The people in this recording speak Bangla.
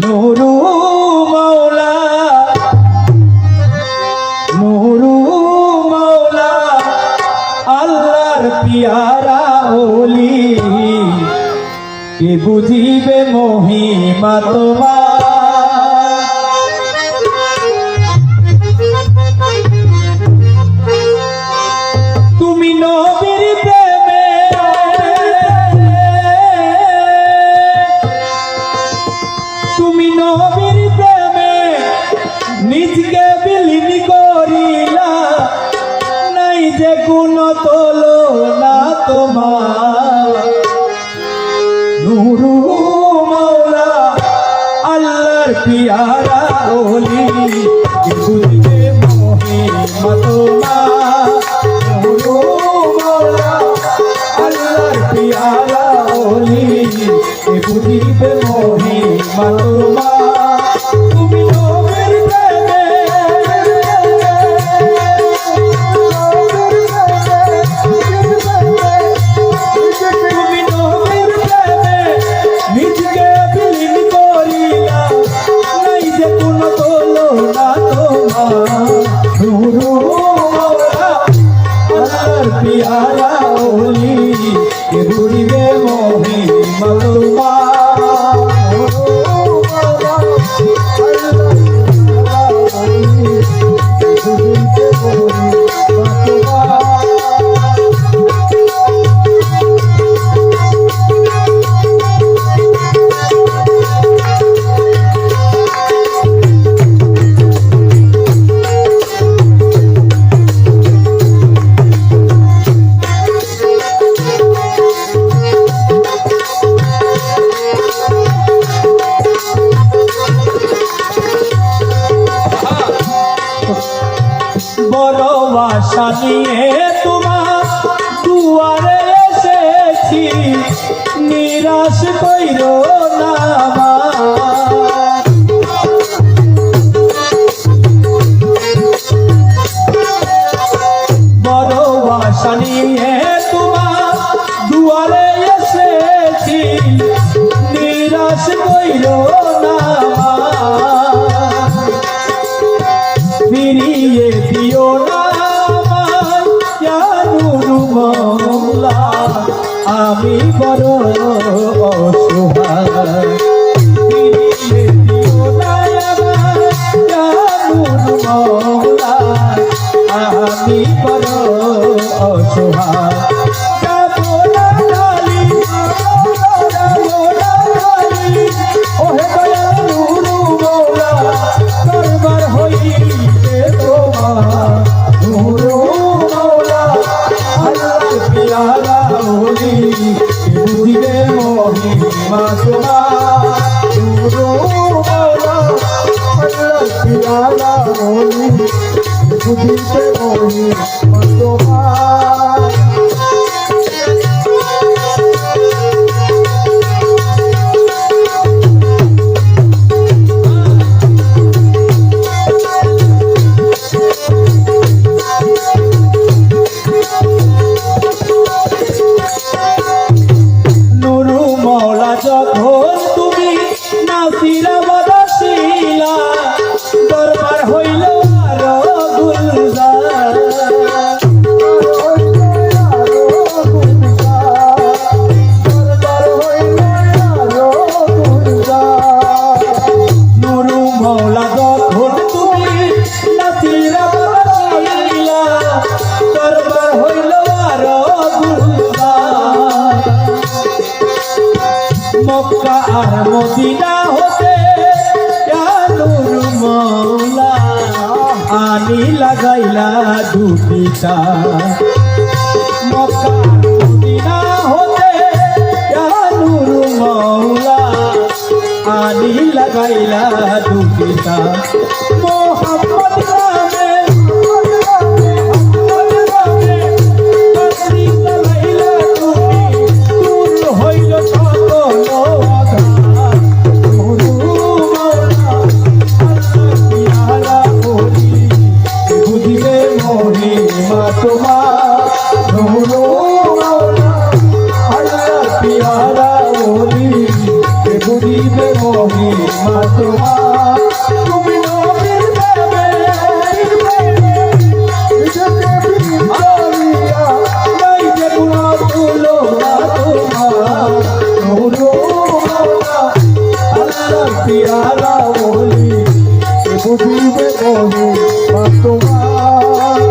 নুরু মৌলা নুরু মৌলা আল্লাহর পিয়ারা ওলি। কে বুঝিবে মহিমা তোমার? নিজকে বিলীন করিলা, নাই যে গুণ তোলো না তোমার। মৌলা আল্লাহর পিয়ারা ওলি বুঝবে মৌলা আল্লাহর পিয়ারা ওলি বুঝবে মহিমা আশা নিয়ে তোমার দুয়ারে এসেছি। নিরাশ কইর না। বড় আশা নিয়ে তোমার দুয়ারে এসেছি। নিরাশ কইর দিও না আমি বড় অসহায় হলি বুঝিবে মহিমা তোমার যখন তুমি নাসিরা মক্কা আর মদিনা হতে নূর মৌলা আনি লাগাইলা দুটিটা মক্কা মদিনা হতে নূর মৌলা আনি লাগাইলা দুটিটা মোহাম্মদ বলি, বুঝিবে মহিমা তোমার তুমি নবীর প্রেমে নিজেকে বিঞ্চলিয়া নাই যে পিয়ারা বলি বুঝিবে মহিমা তোমার